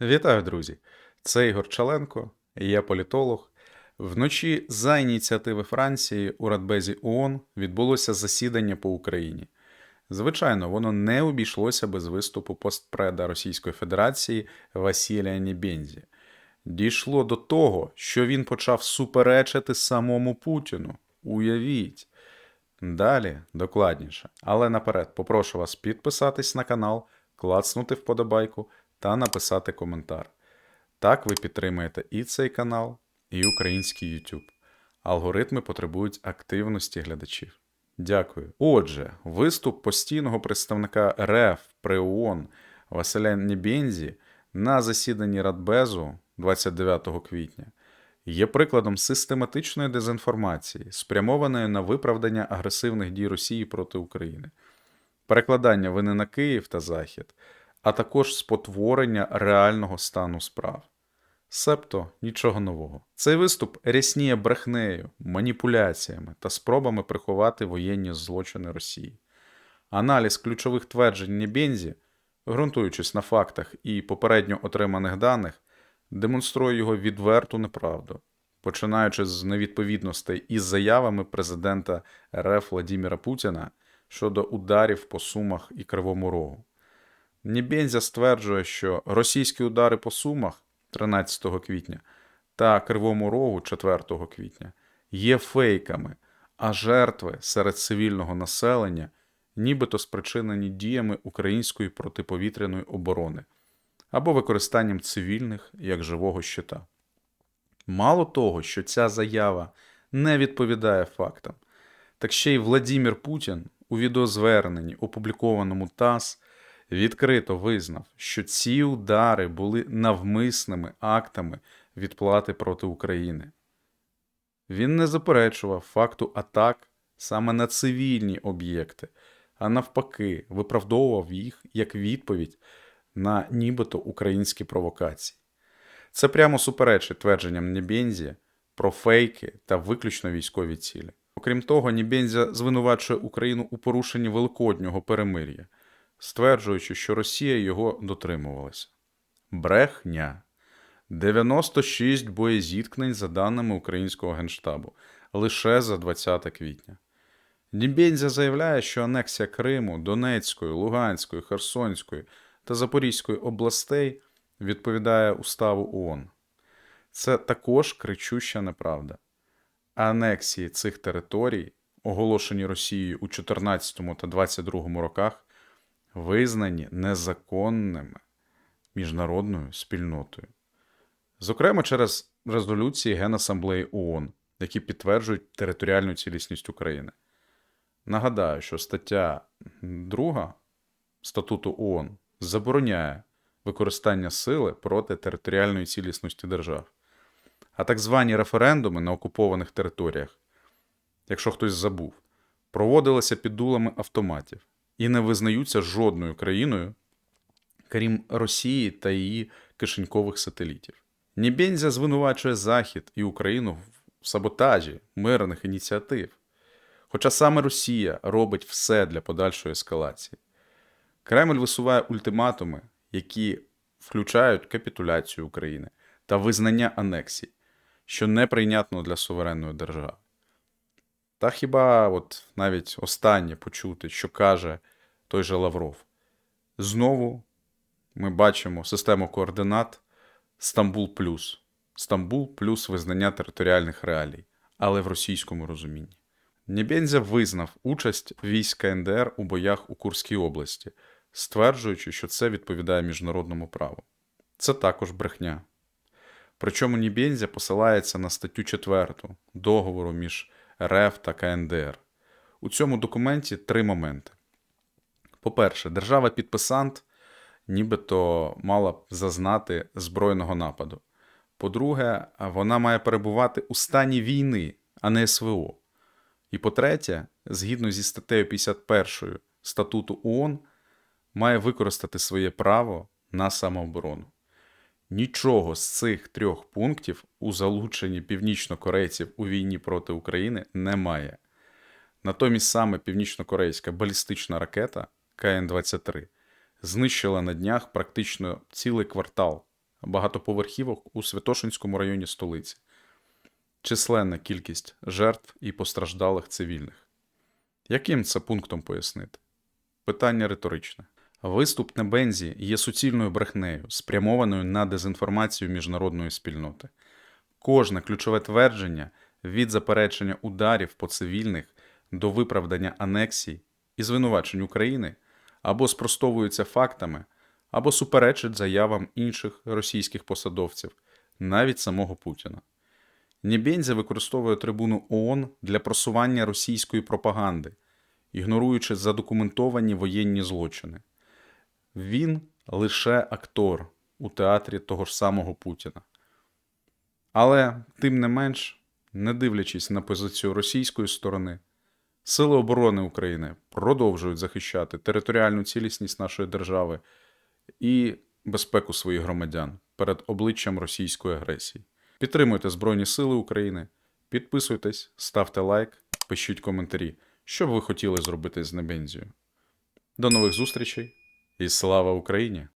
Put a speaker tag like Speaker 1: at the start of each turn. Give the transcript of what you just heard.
Speaker 1: Вітаю, друзі! Це Ігор Чаленко, я політолог. Вночі за ініціативи Франції у Радбезі ООН відбулося засідання по Україні. Звичайно, воно не обійшлося без виступу постпреда Російської Федерації Василія Нібензі. Дійшло до того, що він почав суперечити самому Путіну. Уявіть. Далі докладніше. Але наперед попрошу вас підписатись на канал, клацнути вподобайку та написати коментар. Так ви підтримаєте і цей канал, і український YouTube. Алгоритми потребують активності глядачів. Дякую. Отже, виступ постійного представника РФ при ООН Василя Нібензі на засіданні Радбезу 29 квітня є прикладом систематичної дезінформації, спрямованої на виправдання агресивних дій Росії проти України, перекладання вини на Київ та Захід, а також спотворення реального стану справ. Себто нічого нового. Цей виступ рясніє брехнею, маніпуляціями та спробами приховати воєнні злочини Росії. Аналіз ключових тверджень Небензі, ґрунтуючись на фактах і попередньо отриманих даних, демонструє його відверту неправду, починаючи з невідповідностей із заявами президента РФ Владіміра Путіна щодо ударів по Сумах і Кривому Рогу. Нібензя стверджує, що російські удари по Сумах 13 квітня та Кривому Рогу 4 квітня є фейками, а жертви серед цивільного населення нібито спричинені діями української протиповітряної оборони або використанням цивільних як живого щита. Мало того, що ця заява не відповідає фактам, так ще й Владімір Путін у відеозверненні, опублікованому ТАСС, відкрито визнав, що ці удари були навмисними актами відплати проти України. Він не заперечував факту атак саме на цивільні об'єкти, а навпаки, виправдовував їх як відповідь на нібито українські провокації. Це прямо суперечить твердженням Небензі про фейки та виключно військові цілі. Окрім того, Нібензя звинувачує Україну у порушенні великоднього перемир'я, стверджуючи, що Росія його дотримувалася. Брехня. 96 боєзіткнень за даними українського генштабу лише за 20 квітня. Нібензя заявляє, що анексія Криму, Донецької, Луганської, Херсонської та Запорізької областей відповідає уставу ООН. Це також кричуща неправда. Анексії цих територій, оголошені Росією у 14 та 22 роках, визнані незаконними міжнародною спільнотою. Зокрема, через резолюції Генасамблеї ООН, які підтверджують територіальну цілісність України. Нагадаю, що стаття 2 статуту ООН забороняє використання сили проти територіальної цілісності держав, а так звані референдуми на окупованих територіях, якщо хтось забув, проводилися під дулами автоматів і не визнаються жодною країною, крім Росії та її кишенькових сателітів. Нібензя звинувачує Захід і Україну в саботажі мирних ініціатив. Хоча саме Росія робить все для подальшої ескалації. Кремль висуває ультиматуми, які включають капітуляцію України та визнання анексій, що неприйнятно для суверенної держави. Та хіба от навіть останнє почути, що каже той же Лавров. Знову ми бачимо систему координат Стамбул плюс. Стамбул плюс визнання територіальних реалій, але в російському розумінні. Небензя визнав участь військ КНДР у боях у Курській області, стверджуючи, що це відповідає міжнародному праву. Це також брехня. Причому Нібензя посилається на статтю 4 договору між РФ та КНДР. У цьому документі три моменти. По-перше, держава-підписант нібито мала б зазнати збройного нападу. По-друге, вона має перебувати у стані війни, а не СВО. І по-третє, згідно зі статтею 51 статуту ООН, має використати своє право на самооборону. Нічого з цих трьох пунктів у залученні північнокорейців у війні проти України немає. Натомість саме північнокорейська балістична ракета КН-23 знищила на днях практично цілий квартал багатоповерхівок у Святошинському районі столиці. Численна кількість жертв і постраждалих цивільних. Яким це пунктом пояснити? Питання риторичне. Виступ на Бензі є суцільною брехнею, спрямованою на дезінформацію міжнародної спільноти. Кожне ключове твердження від заперечення ударів по цивільних до виправдання анексій і звинувачень України або спростовуються фактами, або суперечить заявам інших російських посадовців, навіть самого Путіна. Нібензі використовує трибуну ООН для просування російської пропаганди, ігноруючи задокументовані воєнні злочини. Він лише актор у театрі того ж самого Путіна. Але, тим не менш, не дивлячись на позицію російської сторони, Сили оборони України продовжують захищати територіальну цілісність нашої держави і безпеку своїх громадян перед обличчям російської агресії. Підтримуйте Збройні Сили України, підписуйтесь, ставте лайк, пишіть коментарі, що б ви хотіли зробити з Небензією. До нових зустрічей і слава Україні!